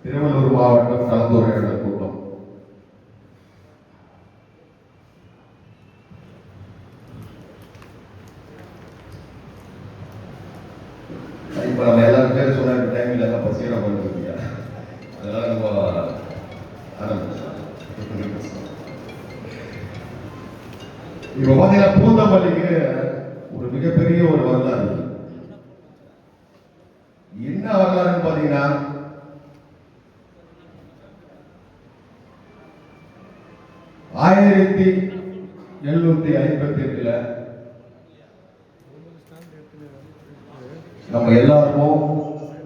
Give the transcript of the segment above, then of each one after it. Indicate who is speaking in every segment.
Speaker 1: திருவள்ளூர் மாவட்டம் கலந்துரையாடல் கூட்டம் இப்போ நம்ம எல்லாரும் பேர் சொன்ன டைமில் எல்லாம் பசியாக பண்ணிருக்கீங்க அதனால நம்ம ஆரம்பிச்சோம் இப்போ பார்த்தீங்கன்னா பூந்தமல்லிக்கு ஒரு மிகப்பெரிய ஒரு வரலாறு இருக்கு. என்ன வரலாறுன்னு பார்த்தீங்கன்னா ஆயிரத்தி எழுநூத்தி ஐம்பத்தி எட்டுல நம்ம எல்லாருக்கும்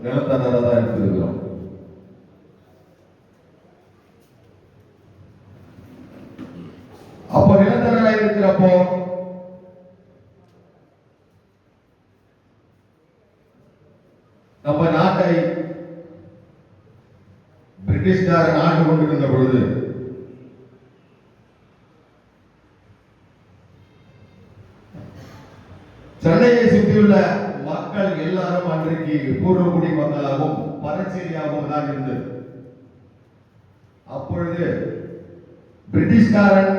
Speaker 1: நிலத்தனரை தான் எடுத்திருக்கிறோம் அப்போ நிலத்தனரா இருக்கிறப்போ நம்ம நாட்டை பிரிட்டிஷ்காரன் ஆண்டு கொண்டிருந்த பொழுது சென்னையை சுற்றியுள்ள மக்கள் எல்லாரும் அன்றைக்கு பூர்வகுடி மக்களாகவும் பரச்சேரியாகவும் தான் இருந்தது அப்பொழுது பிரிட்டிஷ்காரன்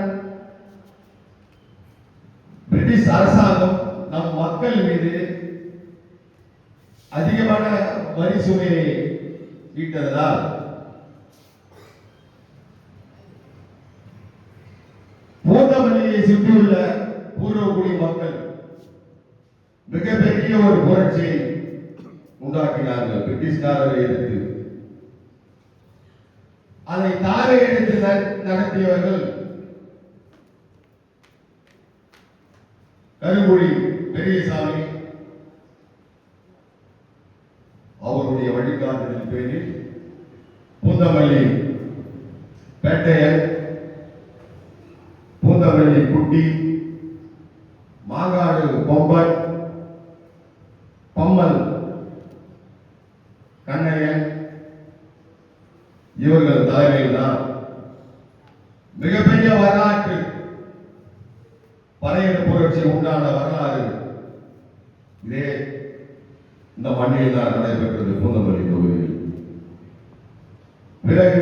Speaker 1: பிரிட்டிஷ் அரசாங்கம் நம் மக்கள் மீது அதிகமான வரி சுமையை ஈட்டதால் பூந்தமல்லியை சுற்றியுள்ள பூர்வகுடி மக்கள் மிகப்பெரிய ஒரு புரட்சியை உண்டாக்கினார்கள் பிரிட்டிஷ்காரரை எதிர்த்து. அதை தாரை எடுத்து நடத்தியவர்கள் கருங்குடி பெரியசாமி. அவருடைய வழிகாட்டுதல் பேரில் பூந்தமல்லி பேட்டையன் பறையர் புரட்சி உண்டான வரலாறு. இதே இந்த மண்ணில் தான் நடைபெற்றது பூந்தமல்லி தொகுதியில். பிறகு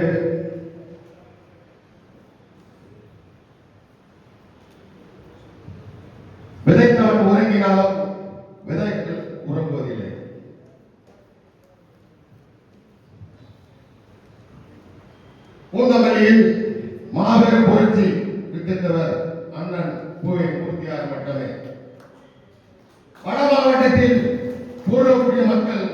Speaker 1: வட மாவட்டத்தில் மக்கள்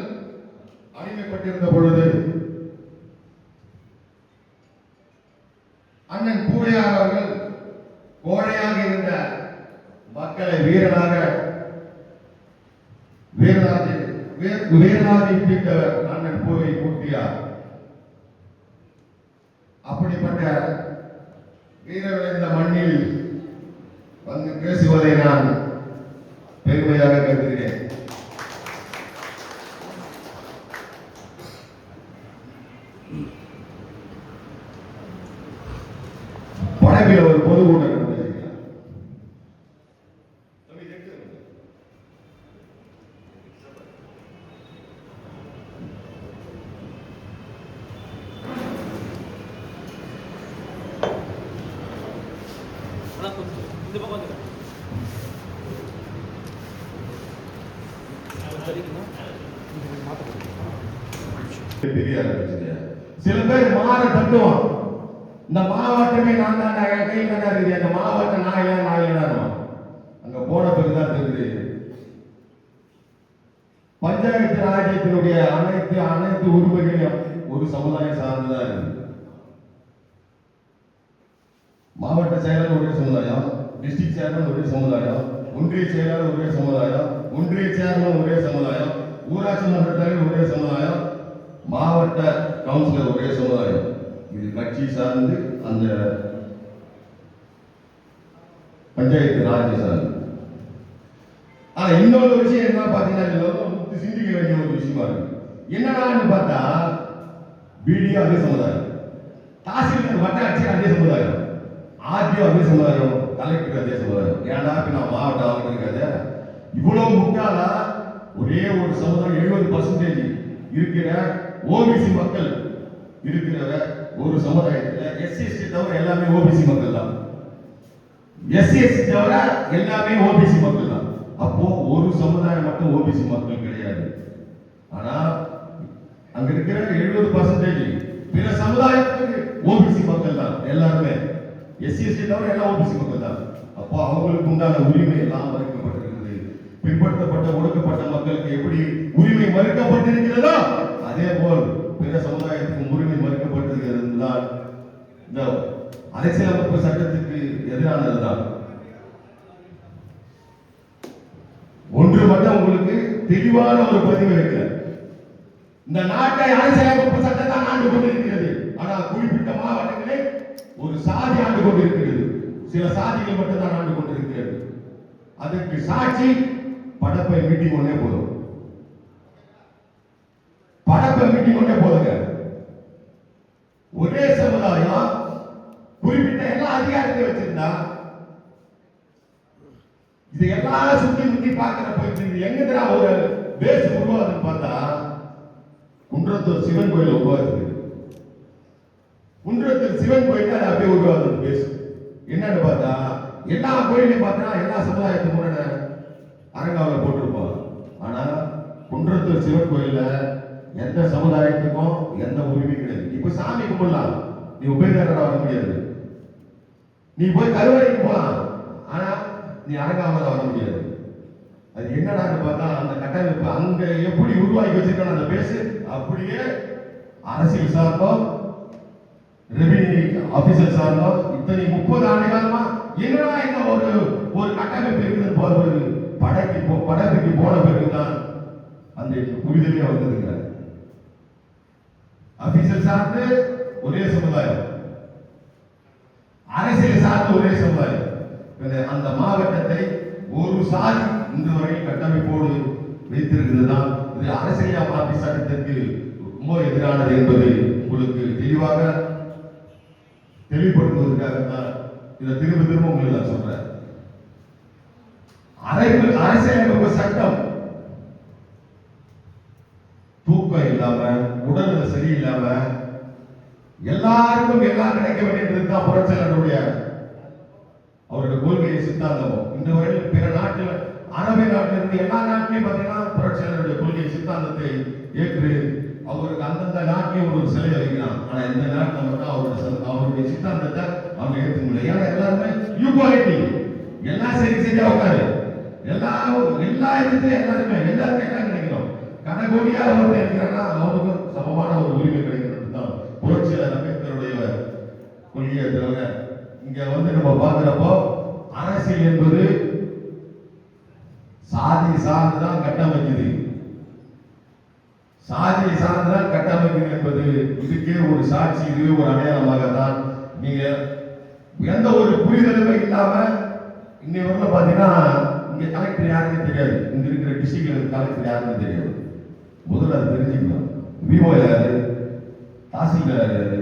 Speaker 1: படைப்பில் ஒரு பொது கூட்டம் நடந்திருக்கிறார். தம்பி, இது எடுத்துக்கங்க.
Speaker 2: அதான் கொஞ்சம் இந்த பக்கம் வந்துடுங்க. அது சரிங்களா? இது மாத்தக்கூடாது.
Speaker 1: தெரிய ஆரம்பிச்சுங்க. சில பேர் மாற தத்துவம் இந்த மாவட்டமே நான் தான் நான் என் கையில் தான் இருக்குது அந்த மாவட்டம் நான் இல்லை நான் இல்லைனா அங்க போன பிறகுதான் தெரியுது ராஜ்யத்தினுடைய அனைத்து அனைத்து உரிமைகளையும் ஒரு சமுதாயம் சார்ந்ததா இருக்கு மாவட்ட செயலர் ஒரே சமுதாயம் டிஸ்ட்ரிக்ட் சேர்மன் ஒரே சமுதாயம் ஒன்றிய செயலாளர் ஒரே சமுதாயம் ஒன்றிய சேர்மன் ஒரே சமுதாயம் ஊராட்சி மன்ற தலைவர் ஒரே சமுதாயம் மாவட்ட கவுன்சிலர் ஒரே சமுதாயம். இது கட்சி சார்ந்து அந்த பஞ்சாயத்து ராஜ்ய சார்ந்து. ஆனா இன்னொரு விஷயம் என்ன பாத்தீங்கன்னா சிந்திக்க வேண்டிய ஒரு விஷயமா இருக்கு. என்னடான்னு பார்த்தா பிடிஓ அதே சமுதாயம். தாசில்தார் வட்ட அதே சமுதாயம். ஆர்டிஓ அதே சமுதாயம். கலெக்டர் அதே சமுதாயம். ஏன்டா இப்ப நான் மாவட்டம் ஆகிட்டு இருக்காது இவ்வளவு முட்டாளா? ஒரே ஒரு சமுதாயம் எழுபது பர்சன்டேஜ் இருக்கிற ஓபிசி மக்கள் இருக்கிற ஒரு சமுதாயத்தில் எஸ்சி எஸ்டி தவிர எல்லாமே ஓபிசி மக்கள் தான் எஸ்சி தவிர எல்லாமே ஓபிசி மக்கள். அப்போ ஒரு சமுதாயம் மட்டும் ஓபிசி மக்கள் கிடையாது. ஆனா அங்க இருக்கிற எழுபது பர்சன்டேஜ் பிற சமுதாயத்துக்கு ஓபிசி மக்கள் தான் எல்லாருமே. எஸ்சி எஸ்டி தவிர எல்லாம் ஓபிசி மக்கள் தான். அப்போ அவங்களுக்கு உண்டான உரிமை எல்லாம் மறுக்கப்பட்டிருக்கிறது. பின்பற்றப்பட்ட ஒடுக்கப்பட்ட மக்களுக்கு எப்படி உரிமை மறுக்கப்பட்டிருக்கிறதோ அதே போல் பிற சமுதாயத்துக்கும் உரிமை மறுக்கப்பட்டிருக்கிறது தான் இந்த அரசியலமைப்பு சட்டத்துக்கு எதிரானதுதான். ஒன்று மட்டும் உங்களுக்கு தெளிவான ஒரு பதிவு இருக்கு இந்த நாட்டை அரசியலமைப்பு சட்டம் தான் ஆண்டு கொண்டிருக்கிறது. ஆனால் குறிப்பிட்ட மாவட்டங்களில் ஒரு சாதி ஆண்டு கொண்டிருக்கிறது. சில சாதிகள் மட்டும் தான் ஆண்டு கொண்டிருக்கிறது. அதற்கு சாட்சி படப்பை மீட்டிங் ஒன்னே போதும். படப்பை மீட்டிங் ஒன்னே போதுங்க. ஒரே சமுதாயம் குறிப்பிட்ட எல்லா அதிகாரத்தையும் வச்சிருந்தா இது எல்லாம் சுத்தி முத்தி போயிட்டு இது எங்கடா ஒரு பேஸ் உருவாகுதுன்னு பார்த்தா குன்றத்தூர் சிவன் கோயில் உருவாகுது. குன்றத்தூர் சிவன் கோயில் அது அப்படியே உருவாகுது பேஸ் என்னன்னு பார்த்தா எல்லா கோயிலையும் பார்த்தா எல்லா சமுதாயத்துக்கு முன்னாடி அரங்காவில் போட்டிருப்பாங்க. ஆனா குன்றத்தூர் சிவன் கோயில்ல எந்த சமுதாயத்துக்கும் எந்த உரிமையும் கிடையாது. இப்ப சாமி கும்பிடலாம். நீ உபயோகரா வர முடியாது. நீ போய் கருவறைக்கு போலாம். ஆனா நீ இறங்காமல் வர முடியாது. அது என்னடான்னு பார்த்தா அந்த கட்டமைப்பு அங்க எப்படி உருவாக்கி வச்சிருக்கான அந்த பேசு. அப்படியே அரசியல் சார்ந்தோ ரெவென்யூ ஆபீசர் சார்ந்தோ இத்தனை முப்பது ஆண்டு காலமா என்னடா இந்த ஒரு ஒரு கட்டமைப்பு இருக்குது ஒரு படைக்கு போ படத்துக்கு போன பிறகுதான் அந்த புரிதலே வந்திருக்கிறார் ஆபீசர் சார்ந்து ஒரே சமுதாயம். அரசியல் சார்ந்து ஒரே சமுதாயம். அந்த மாவட்டத்தை ஒரு சாதி இன்று வரை கட்டமைப்போடு வைத்திருக்கிறது தான் இது அரசியல் மாற்றி சட்டத்திற்கு ரொம்ப எதிரானது என்பது உங்களுக்கு தெளிவாக தெளிவுபடுத்துவதற்காக தான் இதை திரும்ப திரும்ப உங்களுக்கு நான் சொல்றேன். அரசியலமைப்பு சட்டம். தூக்கம் இல்லாம உடல்நிலை சரியில்லாம எல்லாருக்கும் எல்லாம் கிடைக்க வேண்டியது தான் புரட்சியாளருடைய கொள்கை சித்தாந்தமும். இந்த வரையில் பிற நாட்டில் அரபி நாட்டிலிருந்து எல்லா நாட்டிலையும் பார்த்தீங்கன்னா புரட்சியாளருடைய கொள்கை சித்தாந்தத்தை ஏற்று அவருக்கு அந்தந்த நாட்டிலையும் ஒரு சிலை வைக்கலாம் ஆனா இந்த நாட்டில் மட்டும் அவருடைய அவருடைய சித்தாந்தத்தை அவங்க ஏற்க முடியல. ஏன்னா எல்லாருமே ஈக்குவாலிட்டி எல்லாம் சரி சரியா உட்காரு. எல்லா எல்லா இடத்துலையும் எல்லாருமே எல்லாருக்கும் எல்லாம் கிடைக்கணும் கனகோடியா ஒருத்தர் இருக்கிறாங்கன்னா அவருக்கும் சமமான ஒரு உரிமை கிடைக்கிறது தான். புரட்சியாளர் அம்பேத்கருடைய கொள்கையை தவிர இங்க வந்து நம்ம பாக்குறப்போ அரசியல் என்பது சாதி சார்ந்துதான் கட்டமைக்குது. சாதியை சார்ந்துதான் கட்டமைக்குது என்பது இதுக்கே ஒரு சாட்சி இதுவே ஒரு அடையாளமாக தான் நீங்க எந்த ஒரு புரிதலுமே இல்லாம இன்னை வரல பாத்தீங்கன்னா இங்க கலெக்டர் யாருன்னு தெரியாது. இங்க இருக்கிற டிஸ்ட்ரிக்ட்ல கலெக்டர் யாருன்னு தெரியாது. முதல்ல அதை தெரிஞ்சுக்கணும். விஓ யாரு? தாசில்தார் யாரு?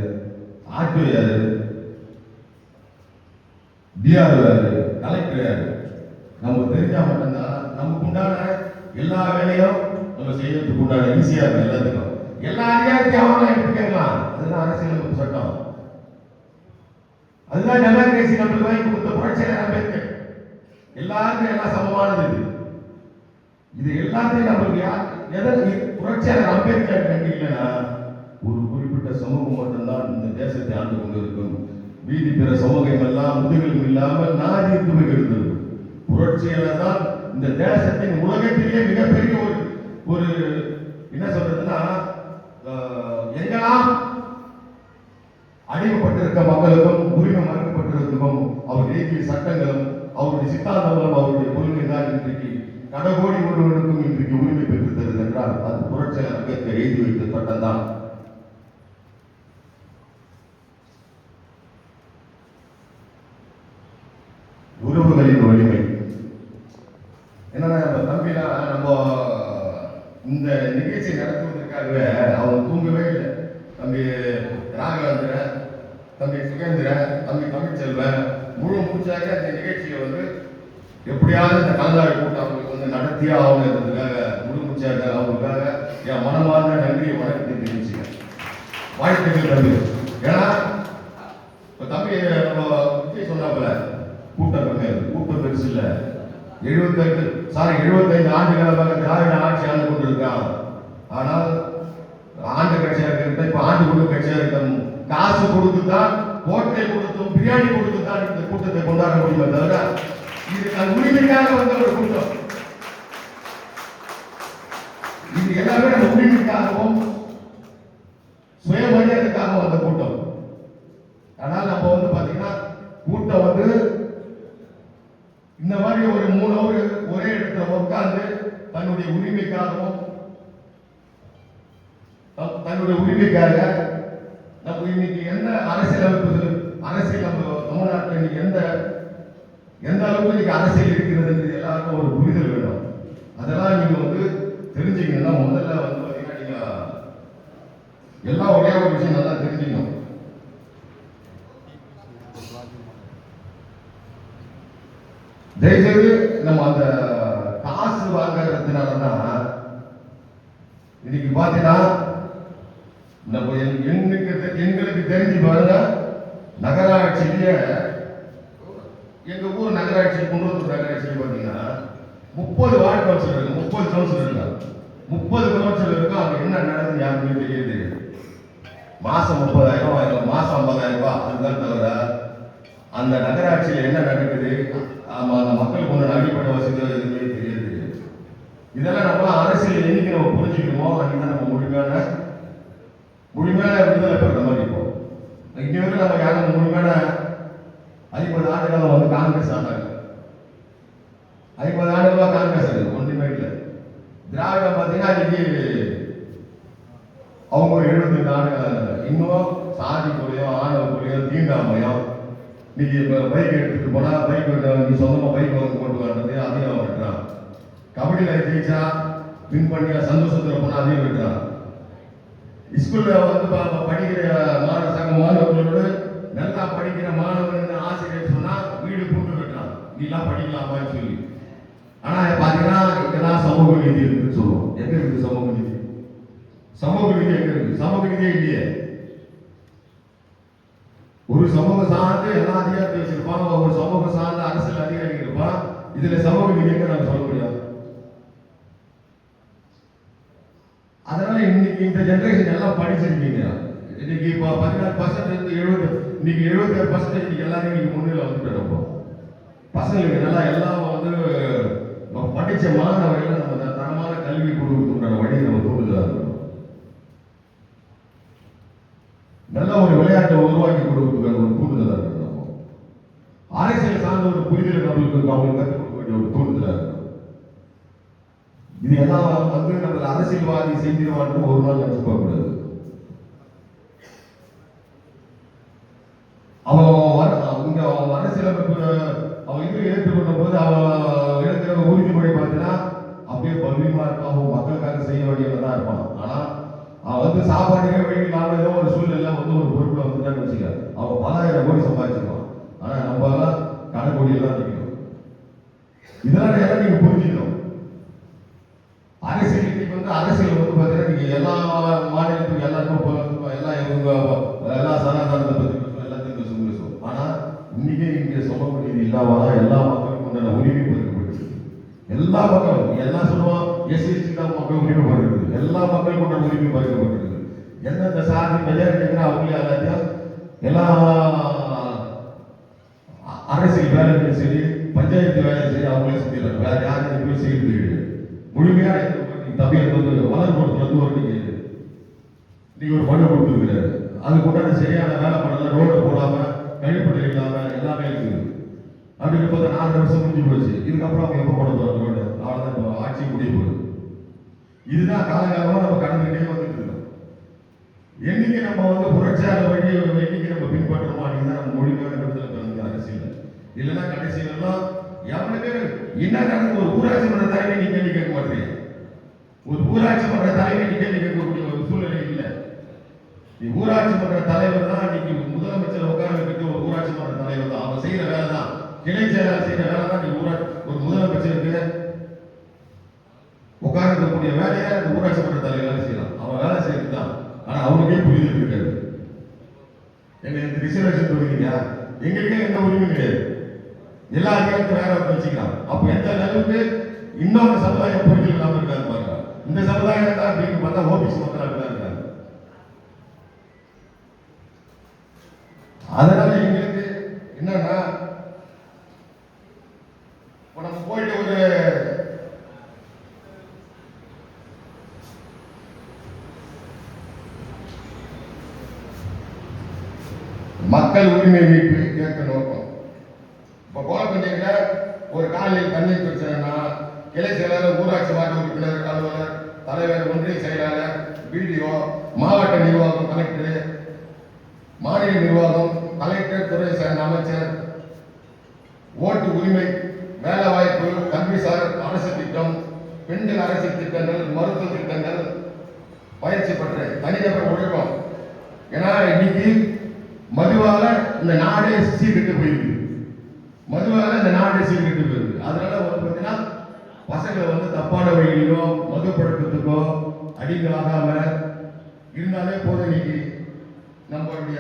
Speaker 1: ஆட்டோ யாரு? டிஆர் யாரு? கலெக்டர் கிடையாது. நமக்கு தெரிஞ்சா மட்டும்தான் நமக்கு உண்டான எல்லா வேலையும் நம்ம செய்யறதுக்கு உண்டான ஈஸியா இருக்கும் எல்லாத்துக்கும். எல்லா அதிகாரத்தையும் அவங்களாம் எடுத்து கேட்கலாம் அதுதான் அரசியலமைப்பு சட்டம். அதுதான் டெமோக்ரேசி நம்மளுக்கு வாங்கி கொடுத்த புரட்சியாளர் அம்பேத்கர் எல்லாருக்கும் எல்லாம் சமமானது இது. எல்லாத்தையும் நம்மளுக்கு யார் எதை புரட்சியாளர் அம்பேத்கர் கண்டிக்கலன்னா ஒரு குறிப்பிட்ட சமூகம் மட்டும்தான் இந்த தேசத்தை ஆண்டு கொண்டிருக்கும். வீதி பிற சமூகம் எல்லாம் முதுகெலும் இல்லாமல் நாடி துணை இருந்தது புரட்சியாளர் தான் இந்த தேசத்தின் உலகத்திலேயே மிகப்பெரிய ஒரு ஒரு என்ன சொல்றதுன்னா ஆஹ், எங்கெல்லாம் அடிமைப்பட்டிருக்க மக்களுக்கும் உரிமை மறுக்கப்பட்டிருக்கும் அவர் இயக்கிய சட்டங்களும் அவருடைய சித்தாந்தங்களும் அவருடைய கொள்கை தான் இன்றைக்கு கடகோடி ஒருவனுக்கும் இன்றைக்கு உரிமை பெற்று தருது என்றால் அது புரட்சியாளர் அங்கத்தை எழுதி வைத்த சட்டம் தான் உறவுகளின் வலிமை என்னன்னா நம்ம தம்பிலாம் நம்ம இந்த நிகழ்ச்சி நடத்துவதற்காகவே அவங்க தூங்கவே இல்லை. தம்பி ராகவேந்திரன் தம்பி சுகேந்திரன் தம்பி தமிழ்ச்செல்வன் முழு மூச்சாக இந்த நிகழ்ச்சியை வந்து எப்படியாவது இந்த கலந்தாய் கூட்டம் அவங்களுக்கு வந்து நடத்தியே ஆகணுன்றதுக்காக முழு மூச்சாக அவங்களுக்காக என் மனமார்ந்த நன்றியை வணக்கத்தை தெரிவிச்சுக்கிறேன். வாழ்த்துக்கள் தம்பி. ஏன்னா இப்போ தம்பி நம்ம விஜய் சொன்னாப்புல கூட்டம் கம்மி கூட்டம் பெருசு இல்லை. எழுபத்தெட்டு சாரி எழுபத்தைந்து ஆண்டுகளாக திராவிட ஆட்சி ஆண்டு கொண்டிருக்கான் ஆனால் ஆண்டு கட்சியா இருக்கிறத இப்ப ஆண்டு குழு கட்சியா இருக்கணும் காசு கொடுத்து தான் ஹோட்டலை கொடுத்தும் பிரியாணி கொடுத்து தான் இந்த கூட்டத்தை கொண்டாட முடியுமே தவிர இது தன் உரிமைக்காக வந்த ஒரு கூட்டம். இது எல்லாமே நம்ம உரிமைக்காகவும் சுயமரியாதைக்காக வந்த கூட்டம். ஆனால் நம்ம வந்து பாத்தீங்கன்னா கூட்டம் வந்து இந்த மாதிரி ஒரு மூணு அவர் ஒரே இடத்துல உட்கார்ந்து தன்னுடைய உரிமைக்காகவும் தன்- தன்னுடைய உரிமைக்காக நம்ம இன்னைக்கு எந்த அரசியலமைப்பு அரசியல் நம்ம தமிழ்நாட்டில் இன்னைக்கு எந்த எந்த அளவுக்கு இன்னைக்கு அரசியல் இருக்கிறது எல்லாருக்கும் ஒரு புரிதல் வேணும். அதெல்லாம் நீங்கள் வந்து தெரிஞ்சுக்கணும்னா முதல்ல வந்து பார்த்தீங்கன்னா நீங்கள் எல்லாம் ஒரே ஒரு விஷயம் நல்லா தெரிஞ்சுக்கணும். தயவுசெய்து நம்ம அந்த காசு வாங்குறதுனால தான் இன்னைக்கு பார்த்தீங்கன்னா நம்ம எங்களுக்கு தெ- எங்களுக்கு தெரிஞ்சு பாருங்க நகராட்சியில எங்க ஊர் நகராட்சி குன்றத்தூர் நகராட்சியில் பார்த்தீங்கன்னா முப்பது வார்டு கவுன்சிலர் இருக்கு முப்பது கவுன்சிலர் இருக்காங்க முப்பது கவுன்சிலர் இருக்கு? அவங்க என்ன நடந்து யாருமே தெரியாது. மாசம் முப்பதாயிரம் ரூபாய் மாசம் ஐம்பதாயிரம் ரூபாய் அதுதான் தவிர அந்த நகராட்சியில் என்ன நடக்குது? ஆமா அந்த மக்களுக்கு ஒன்று அடிப்படை வசதி எதுவுமே தெரியாது. தெரியாது இதெல்லாம் நம்ம அரசியல் என்னைக்கு நம்ம புரிஞ்சுக்கணுமோ? அன்னைக்கு தான் நம்ம முழுமையான முழுமையான விடுதலை பெறுற மாதிரி இருக்கும் இங்கே வந்து நம்ம யாரும் முழுமையான ஐம்பது ஆண்டுகள் வந்து காங்கிரஸ் ஆனாங்க ஐம்பது ஆண்டுகளாக காங்கிரஸ் அது ஒன்றுமே இல்லை. திராவிடம் பார்த்தீங்கன்னா இன்னைக்கு அவங்க ஒரு எழுபத்தி ஆண்டுகள் இன்னும் சாதி கொலையும் ஆணவ கொலையும் தீண்டாமையும் இன்னைக்கு இப்போ பைக் எடுத்துட்டு போனால் பைக் நீ சொந்தமாக பைக் வந்து கொண்டு வர்றது அதையும் அவன் வெட்டுறான் கபடியில் ஜெயிச்சா வின் பண்ணியா சந்தோஷத்தில் போனால் அதையும் வெட்டுறான் ஸ்கூல்ல வந்து படிக்கிற மாணவ சங்க மாணவர்களோடு நல்லா படிக்கிற மாணவன் ஆசிரியர் சொன்னா வீடு பூட்டு வெட்டுறான் நீலாம் எல்லாம் படிக்கலாமான்னு சொல்லி. ஆனா பாத்தீங்கன்னா இங்கதான் சமூக நீதி இருக்குன்னு சொல்லுவோம். எங்க இருக்கு சமூக நீதி? சமூக நீதி எங்க இருக்கு சமூக நீதியே இல்லையே. ஒரு சமூக சார்ந்து எல்லா அதிகாரத்தையும் வச்சிருப்பான் ஒரு சமூக சார்ந்த அரசியல் அதிகாரிகள் இருப்பான் இதுல சமூக நீதி எங்க நம்ம சொல்ல முடியும்? அதனால இன்னைக்கு இந்த ஜென்ரேஷன் எல்லாம் படிச்சிருக்கீங்க இன்னைக்கு இப்போ பதினாறு பர்சன்ட் எழுபது இன்னைக்கு எழுபத்தாறு பர்சன்டேஜ் இன்னைக்கு எல்லாரும் இன்னைக்கு முன்னிலை வந்துட்டு இப்போ பசங்களுக்கு நல்லா எல்லாம் வந்து படித்த மாணவர்கள் நம்ம தரமான கல்வி கொடுக்கறதுக்கான வழி நம்ம தூண்டுதலா இருக்கணும். நல்ல ஒரு விளையாட்டை உருவாக்கி கொடுக்கறதுக்கான ஒரு தூண்டுதலாக இருக்கணும். அரசியல் சார்ந்த ஒரு புரிதல் நம்மளுக்கு அவங்களுக்கு கற்றுக் கொடுக்க வேண்டிய ஒரு தூண்டுதலாக இருக்கணும். இது எல்லாம் வந்து நம்ம அரசியல்வாதி செஞ்சிருவான்னு ஒரு நாள் நினைச்சு கூடாது அவன் வர அவன் அரசியலமைப்பு அவன் இது ஏற்றுக்கொண்ட போது அவன் எடுக்கிற உறுதிமொழி பார்த்தீங்கன்னா அப்படியே பவ்யமா இருப்பான் அவன் மக்களுக்காக செய்ய வேண்டியவன் தான் இருப்பான். ஆனா அவன் வந்து சாப்பாடுக்கே வேண்டி இல்லாம ஏதோ ஒரு சூழ்நிலை வந்து ஒரு பொறுப்புல வந்துட்டான்னு வச்சுக்க அவன் பலாயிரம் கோடி சம்பாதிச்சு ஆனா நம்ம எல்லாம் கடைக்கோடியில் தான் நிற்கிறோம் இதெல்லாம் எல்லாம் நீங்க புரிஞ்சுக்கணும் அரசியல் இன்னைக்கு வந்து அரசியல் வந்து பார்த்தீங்கன்னா நீங்க எல்லா மாநிலத்துக்கும் எல்லாருக்கும் போல எல்லா இவங்க எல்லா சனாதனத்தை பத்தி பேசுவோம் எல்லாத்தையும் பேசுவோம் பேசுவோம் ஆனா இன்னைக்கு இங்க சமூக நீதி இல்லாம எல்லா மக்களுக்கும் உண்டான உரிமை பறிக்கப்பட்டு எல்லா மக்களும் எல்லாம் சொல்லுவோம் எஸ்சி எஸ்டி தான் மக்கள் உரிமை பறிக்கிறது எல்லா மக்களுக்கும் உண்டான உரிமை பறிக்கப்பட்டிருக்கு எந்தெந்த சாதி மெஜாரிட்டிங்கிற அவங்களே எல்லாத்தையும் எல்லா அரசியல் வேலைகளும் சரி பஞ்சாயத்து வேலையும் சரி அவங்களே செஞ்சிடறாங்க வேற யாரும் எதுவுமே செய்யறது கிடையாது. முழுமையான தம்பி வந்து வளர்புறத்துல இருந்து ஒரு நீங்கள் நீங்கள் ஒரு மனு கொடுத்துருக்கிறாரு. அதுக்கு உண்டான சரியான வேலை பண்ணல ரோடு போடாமல் கழிப்பறை இல்லாமல் எல்லாமே இருக்குது. அப்படின்னு பார்த்தா நாலு வருஷம் முடிஞ்சு போச்சு. இதுக்கப்புறம் அவங்க எப்போ போட போறாங்க ரோடு இப்போ ஆட்சி முடிய போகுது. இதுதான் காலகாலமாக நம்ம கடந்துகிட்டே வந்துட்டு இருக்கோம். என்னைக்கு நம்ம வந்து புரட்சியார வழி என்னைக்கு நம்ம பின்பற்றுறோமோ அன்னைக்கு தான் நம்ம மொழிக்கான இடத்துல பெறுங்க அரசியல். இல்லைன்னா கடைசியில எல்லாம் எவனுக்கு என்ன நடந்து ஒரு ஊராட்சி மன்ற தலைமை நீ கேள்வி கேட்க மாட்டீங்க ஒரு ஊராட்சி மன்ற தலைமை நீ கேள்வி கேட்கக்கூடிய ஒரு சூழ்நிலை இல்லை. நீ ஊராட்சி மன்ற தலைவர் தான் இன்னைக்கு முதலமைச்சர் உட்கார வைக்கிட்டு ஒரு ஊராட்சி மன்ற தலைவர் தான். அவன் செய்யற வேலை தான் கிளை செயலாளர் செய்யற வேலை தான் நீ ஊரா ஒரு முதலமைச்சருக்கு உட்கார்ந்து இருக்கக்கூடிய வேலையை அந்த ஊராட்சி மன்ற தலைவர் செய்யலாம். அவன் வேலை செய்யறது தான். ஆனால் அவனுக்கே புரிதல் இருக்காது. எங்களுக்கு ரிசர்வேஷன் கொடுக்குறீங்க. எங்களுக்கே எந்த உரிமை கிடையாது. எல்லா அதிகாரத்தையும் வேற ஒருத்தர் வச்சுக்கலாம். அப்போ எந்த அளவுக்கு இன்னொரு சமுதாயம் புரிதல் இல்லாமல் இருக்காது பாருங்க. இந்த சமுதாயம் தான் அப்படின்னு பார்த்தா ஓபிசி மக்கள் அப்படிதான் இருக்காங்க. அதனால எங்களுக்கு என்னன்னா இப்ப நம்ம போயிட்டு ஒரு மக்கள் உரிமை மீட்பு இயக்க நோக்கம். இப்போ கோலப்பட்டியில் ஒரு காலையில் தண்ணீர் பிரச்சனைனா கிளை செயலாளர் ஊராட்சி வார்டு உறுப்பினர் அலுவலர் தலைவர் ஒன்றிய செயலாளர் பிடிஓ மாவட்ட நிர்வாகம் கலெக்டர் மாநில நிர்வாகம் கலெக்டர் துறை சார்ந்த அமைச்சர் ஓட்டு உரிமை வேலை வாய்ப்பு கல்விசார் அரசு திட்டம் பெண்கள் அரசு திட்டங்கள் மருத்துவ திட்டங்கள் பயிற்சி பெற்ற தனிநபர் ஒழுக்கம். ஏன்னா இன்னைக்கு மதுவால இந்த நாடே சீர்கெட்டு போயிருக்கு. மதுவால இந்த நாடே சீர்கெட்டு போயிருக்கு. அதனால வந்து பார்த்தீங்கன்னா பசங்களை வந்து தப்பான வழியிலோ மது பழக்கத்துக்கோ அடிங்க ஆகாம இருந்தாலே போதும் இன்னைக்கு நம்மளுடைய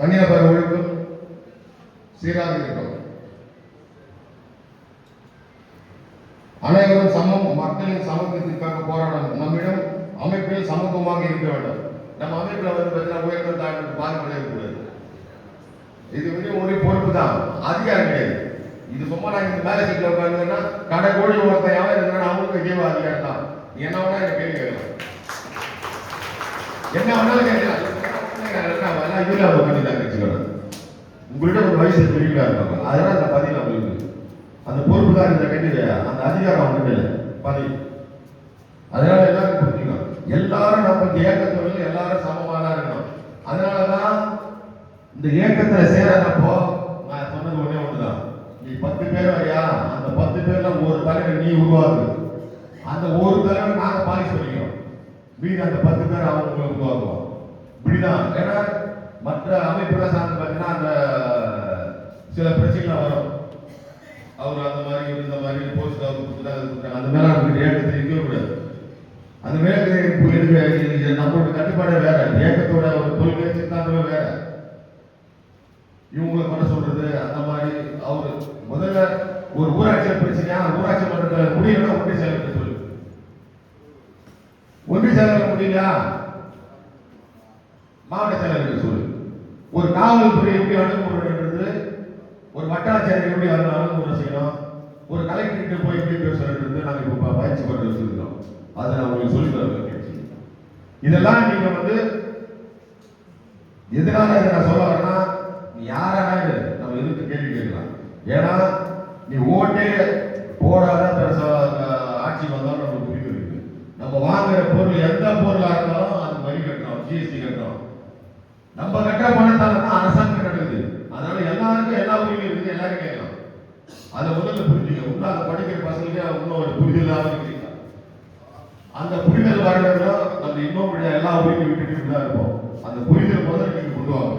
Speaker 1: தனிநபர் ஒழுக்கம் சீராக இருக்கும் அனைவரும் சமம் மக்களின் சமத்துவத்திற்காக போராடணும். நம்மிடம் அமைப்பில் சமத்துவமாக இருக்க வேண்டும். நம்ம அமைப்பில் வந்து பார்த்தீங்கன்னா உயர்ந்த தாழ்வு பாதிப்படைய இருக்கக்கூடாது இது வந்து ஒரு பொறுப்பு தான். அதிகாரம் கிடையாது. இது சும்மா நான் இந்த மேலே சீட்டில் உட்காந்துன்னா கடை கோடி ஒருத்தன் யாரும் இருந்தாலும் அவங்களுக்கு ஜீவ அதிகாரம் தான். என்ன வேணா எனக்கு கேள்வி கேட்கலாம் என்ன வேணாலும் கேட்கலாம் எல்லாம் இதுல உட்காந்து கட்சிக்கிறேன் உங்கள்கிட்ட ஒரு வயசு பெரியவங்களா இருப்பாங்க அதனால அந்த பதிவு அவங்களுக்கு. அந்த பொறுப்பு தான் இருந்த கட்டிட அந்த அதிகாரம் அவங்ககிட்ட இல்லை அதனால எல்லாரும் புரிஞ்சுக்கணும். எல்லாரும் நம்ம இயக்கத்தொழில் எல்லாரும் சமமாக தான் இருக்கணும். அதனால தான் இந்த இயக்கத்துல சேரப்போ நான் சொன்னது ஒண்ணே தான் நீ பத்து பேர் வரையா? அந்த பத்து பேர்ல ஒரு தலைவர் நீ உருவாக்கு. அந்த ஒரு தலைவர் நாங்கள் பாதி சொல்லிக்கிறோம். மீது அந்த பத்து பேர் அவங்க உருவாக்குவோம். இப்படிதான். ஏன்னா மற்ற அமைப்புகளை சார்ந்து பார்த்தீங்கன்னா அந்த சில பிரச்சனைகள் வரும். அவர் அந்த மாதிரி இந்த மாதிரி போஸ்ட் அவர் அந்த மாதிரி நமக்கு ஏக்கத்தை இருக்கவே கூடாது அந்த மேல இப்போ நம்மளோட கட்டுப்பாடே வேற. ஏக்கத்தோட ஒரு கொள்கை சித்தாந்தமே வேற. இவங்களுக்கு என்ன சொல்றது? அந்த மாதிரி அவரு முதல்ல ஒரு ஊராட்சியில் பிரச்சனையா ஊராட்சி மன்றத்தில் முடியலன்னா ஒன்றிய செயலர் சொல்லு. ஒன்றிய செயலர் முடியலையா மாவட்ட செயலருக்கு சொல்லு. ஒரு காவல்துறை எப்படி அணுகுமுறைன்றது ஒரு வட்டாட்சியர் எப்படி அணுகுமுறை செய்யணும் ஒரு கலெக்டர்கிட்ட போய் எப்படி பேசுறதுன்றது நாங்கள் இப்போ பயிற்சி பண்ணி வச்சிருக்கோம் அதை நான் உங்களுக்கு சொல்லி தருவேன் இதெல்லாம் நீங்க வந்து எதனால இதை நான் சொல்ல வரேன்னா நீ யாராக நம்ம எதிர்த்து கேள்வி கேட்கலாம். ஏன்னா நீ ஓட்டே போடாத ஆட்சி வந்தாலும் நமக்கு புரிவு இருக்கு நம்ம வாங்குற பொருள் எந்த பொருளாக இருந்தாலும் அது வரி கட்டணும் ஜிஎஸ்டி கட்டணும். நம்ம கட்டுற பணத்தால அரசாங்கம் கட்டுறது. அதனால எல்லாருக்கும் எல்லா உரிமையும் இருக்குது எல்லாரும் கேட்கலாம். அதை முதல்ல புரிஞ்சுக்க இன்னும் அதை படிக்கிற பசங்களுக்கு இன்னும் ஒரு புரிதலாக இருக்கு. அந்த புரிதல் வரணும் நம்ம இன்னும் எல்லா உரிமையும் விட்டுட்டு தான் இருப்போம். அந்த புரிதல் முதல்ல நீங்க கொண்டு வாங்க.